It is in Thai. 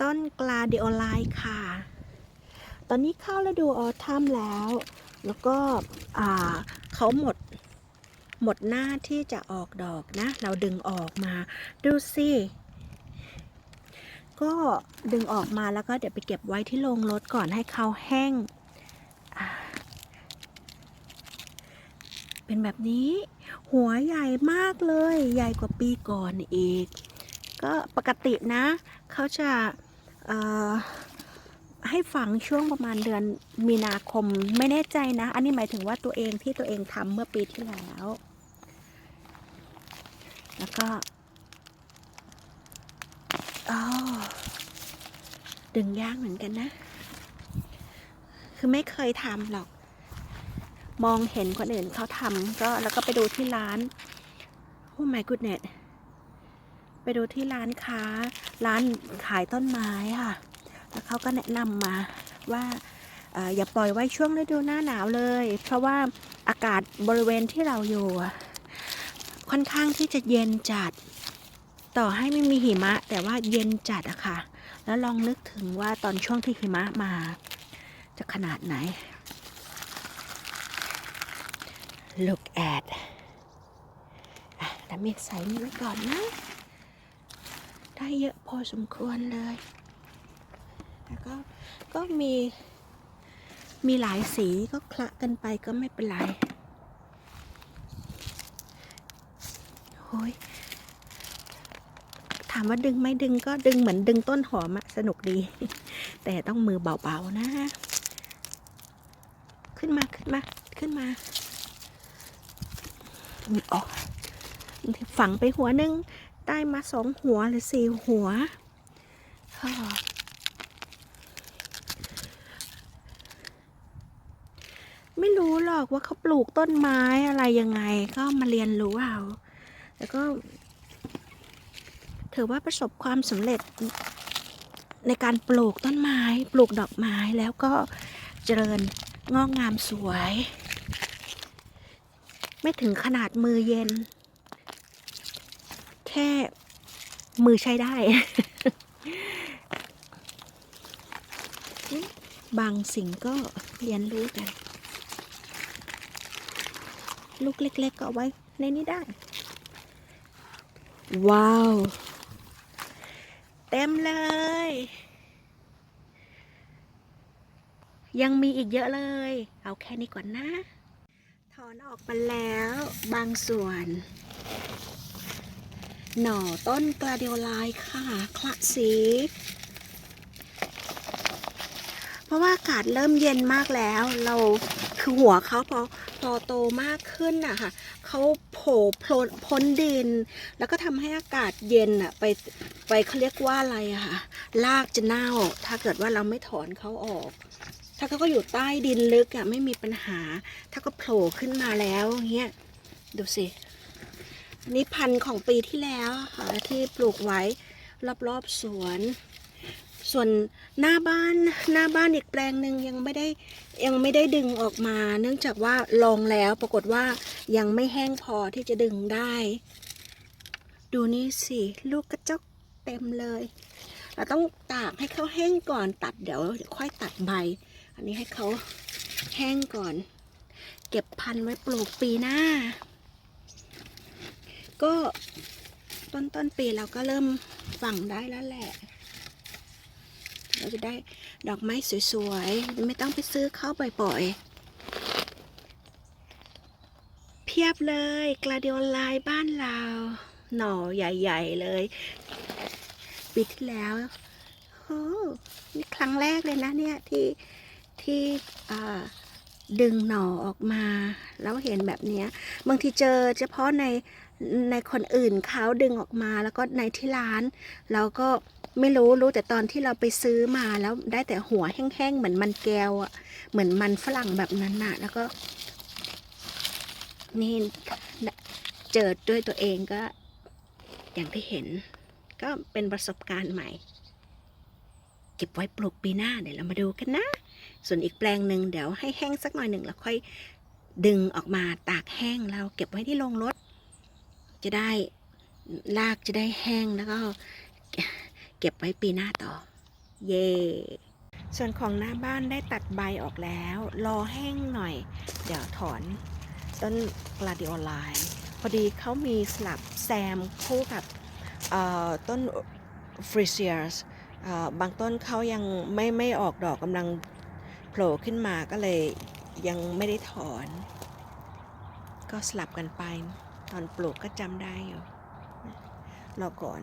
ต้นกลาเดียไลค่ะ ตอนนี้เข้าฤดูออทัมแล้ว แล้วก็เขาหมดหมดหน้าที่จะออกดอกนะ เราดึงออกมา ดูสิก็ดึงออกมาแล้วก็เดี๋ยวไปเก็บไว้ที่โรงรถก่อนให้เขาแห้ง เป็นแบบนี้ หัวใหญ่มากเลย ใหญ่กว่าปีก่อนอีก ก็ปกตินะ เขาจะ ให้ฝังช่วงประมาณเดือนมีนาคมไม่แน่ใจนะ อันนี้หมายถึงว่าตัวเองที่ตัวเองทำเมื่อปีที่แล้ว แล้วก็ดึงยากเหมือนกันนะ คือไม่เคยทำหรอก มองเห็นคนอื่นเขาทำก็แล้วก็ไปดูที่ร้าน โอ้ my goodness ไปดูที่ร้านค้า ร้านขายต้นไม้ค่ะ แล้วเขาก็แนะนำมาว่าอย่าปล่อยไว้ช่วงฤดูหน้าหนาวเลย เพราะว่าอากาศบริเวณที่เราอยู่ ค่อนข้างที่จะเย็นจัด ต่อให้ไม่มีหิมะ แต่ว่าเย็นจัดอะค่ะ แล้วลองนึกถึงว่าตอนช่วงที่หิมะมา จะขนาดไหน look at อะแล้วมีใส่นี่ไว้ก่อนนะ ได้เยอะพอสมควรเลย แล้วก็ก็มีมีหลายสีก็คละกันไปก็ไม่เป็นไรโอ้ยถามว่าดึงไม่ดึงก็ดึงเหมือนดึงต้นหอมอะสนุกดี แต่ต้องมือเบาๆนะ ขึ้นมาขึ้นมาขึ้นมา อ๋อฝังไปหัวหนึ่ง ได้มาสองหัวหรือสี่หัว ไม่รู้หรอกว่าเขาปลูกต้นไม้อะไรยังไง ก็มาเรียนรู้เอาแล้วก็ ถือว่าประสบความสำเร็จในการปลูกต้นไม้ ปลูกดอกไม้แล้วก็เจริญงอกงามสวย ไม่ถึงขนาดมือเย็น ค่มือใช้ได้ บางสิ่งก็เรียนรู้กัน ลูกเล็ก ๆ ก็เอาไว้ในนี้ได้ ว้าว เต็มเลย ยังมีอีกเยอะเลย เอาแค่นี้ก่อนนะ ถอนออกมาแล้วบางส่วน หน่อต้นกลาเดียวลายค่ะคละสีเพราะว่าอากาศเริ่มเย็นมากแล้ว เราคือหัวเขาพอพอโตมากขึ้นอะค่ะเขาโผล่พ้นพนดิน แล้วก็ทำให้อากาศเย็นอะไปไปเขาเรียกว่าอะไรอะค่ะรากจะเน่า ถ้าเกิดว่าเราไม่ถอนเขาออก ถ้าเขาก็อยู่ใต้ดินลึกอะไม่มีปัญหา ถ้าก็โผล่ขึ้นมาแล้วเงี้ยดูสิ นี่พันธุ์ของปีที่แล้วค่ะที่ปลูกไว้รอบๆสวน ส่วนหน้าบ้านหน้าบ้านอีกแปลงหนึ่งยังไม่ได้ยังไม่ได้ดึงออกมา เนื่องจากว่าลองแล้วปรากฏว่ายังไม่แห้งพอที่จะดึงได้ ดูนี่สิลูกกระจกเต็มเลย เราต้องตากให้เขาแห้งก่อนตัดเดี๋ยวเดี๋ยวค่อยตัดใบ อันนี้ให้เขาแห้งก่อน เก็บพันธุ์ไว้ปลูกปีหน้า ก็ต้นต้นปีเราก็เริ่มฝังได้แล้วแหละ เราจะได้ดอกไม้สวยๆ ไม่ต้องไปซื้อเข้าบ่อยๆ เพียบเลยกลาเดียวลายบ้านเรา หน่อใหญ่ๆเลยปีที่แล้วโอ้นี่ครั้งแรกเลยนะเนี่ยที่ที่อ่า ดึงหน่อออกมา แล้วเห็นแบบนี้บางทีเจอเฉพาะในในคนอื่นเขาดึงออกมาแล้วก็ในที่ร้าน เราก็ไม่รู้รู้แต่ตอนที่เราไปซื้อมาแล้วได้แต่หัวแห้งๆเหมือนมันแก้วอะเหมือนมันฝรั่งแบบนั้นน่ะ แล้วก็ นี่เจอด้วยตัวเองก็ อย่างที่เห็น ก็เป็นประสบการณ์ใหม่ เก็บไว้ปลูกปีหน้าเดี๋ยวเรามาดูกันนะ ส่วนอีกแปลงหนึ่งเดี๋ยวให้แห้งสักหน่อยหนึ่งแล้วค่อยดึงออกมาตากแห้งแล้วเก็บไว้ที่โรงรถ จะได้รากจะได้แห้งแล้วก็เก็บไว้ปีหน้าต่อ เย่ส่วนของหน้าบ้านได้ตัดใบออกแล้ว รอแห้งหน่อย เดี๋ยวถอนต้นกลาดิโอไลพอดีเขามีสลับแซมคู่กับต้นฟริเซียส บางต้นเขายังไม่ไม่ออกดอกกำลังโผล่ขึ้นมาก็เลยยังไม่ได้ถอน ก็สลับกันไป ตอนปลูกก็จำได้อยู่รอก่อน